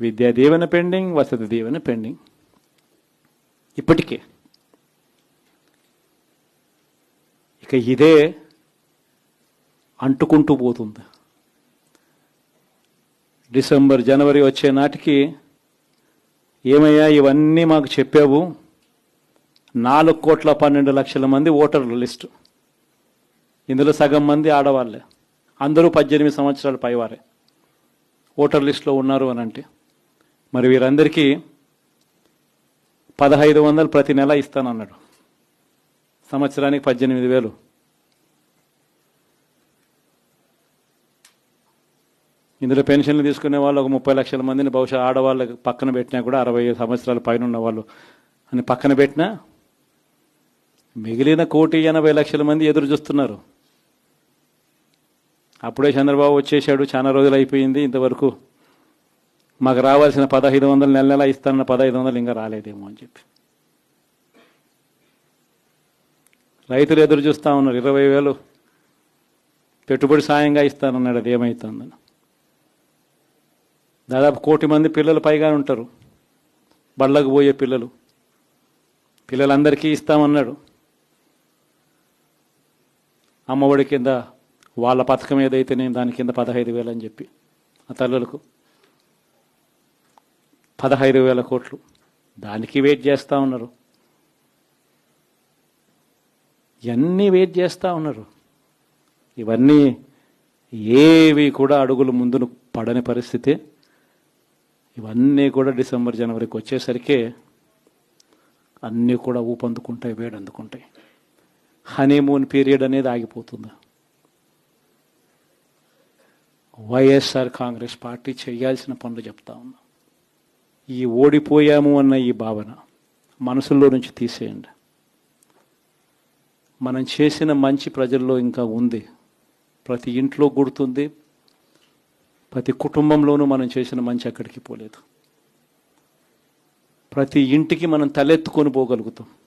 Vidya Deevena pending Vasathi Deevena pending. ఇప్పటికే. ఇక ఇదే అంటుకుంటూ పోతుంది. డిసెంబర్ జనవరి వచ్చే నాటికి ఏమయ్యా ఇవన్నీ మాకు చెప్పావు. నాలుగు కోట్ల పన్నెండు లక్షల మంది ఓటర్ల లిస్టు. ఇందులో సగం మంది ఆడవాళ్ళే. అందరూ పద్దెనిమిది సంవత్సరాల పైవారే. ఓటర్ లిస్టులో ఉన్నారు అని అంటే. మరి వీరందరికీ పదహైదు వందలు ప్రతి నెల ఇస్తానన్నాడు. సంవత్సరానికి పద్దెనిమిది వేలు. ఇందులో పెన్షన్లు తీసుకునే వాళ్ళు ఒక ముప్పై లక్షల మందిని బహుశా ఆడవాళ్ళకి పక్కన పెట్టినా కూడా అరవై సంవత్సరాల పైన ఉన్న వాళ్ళు అని పక్కన పెట్టినా మిగిలిన కోటి ఎనభై లక్షల మంది ఎదురు చూస్తున్నారు. అప్పుడే చంద్రబాబు వచ్చేసాడు చాలా రోజులు అయిపోయింది ఇంతవరకు. మాకు రావాల్సిన పదహైదు వందలు నెల నెల ఇస్తానన్న పదహైదు వందలు ఇంకా రాలేదేమో అని చెప్పి. రైతులు ఎదురు చూస్తా ఉన్నారు. ఇరవై వేలు పెట్టుబడి సాయంగా ఇస్తానన్నాడు అది ఏమవుతుందని దాదాపు కోటి మంది పిల్లలు పైగా ఉంటారు. బళ్ళకు పోయే పిల్లలు. పిల్లలందరికీ ఇస్తామన్నాడు. అమ్మఒడి కింద వాళ్ళ పథకం ఏదైతే నేను దాని కింద పదహైదు వేలు అని చెప్పి. ఆ తల్లులకు పదహైదు వేల కోట్లు. దానికి వెయిట్ చేస్తూ ఉన్నారు. ఇవన్నీ వెయిట్ చేస్తూ ఉన్నారు? ఇవన్నీ ఏవి కూడా అడుగులు ముందును పడని పరిస్థితి. ఇవన్నీ కూడా డిసెంబర్ జనవరికి వచ్చేసరికి అన్నీ కూడా ఊపందుకుంటాయి వేడందుకుంటాయి హనీమూన్ పీరియడ్ అనేది ఆగిపోతుంది. వైఎస్ఆర్ కాంగ్రెస్ పార్టీ చేయాల్సిన పనులు చెప్తా ఉన్నా. ఈ ఓడిపోయాము అన్న ఈ భావన మనసులో నుంచి తీసేయండి. మనం చేసిన మంచి ప్రజల్లో ఇంకా ఉంది. ప్రతి ఇంట్లో గుర్తుంది. ప్రతి కుటుంబంలోనూ మనం చేసిన మంచి అక్కడికి పోలేదు. ప్రతి ఇంటికి మనం తలెత్తుకొని పోగలుగుతాం.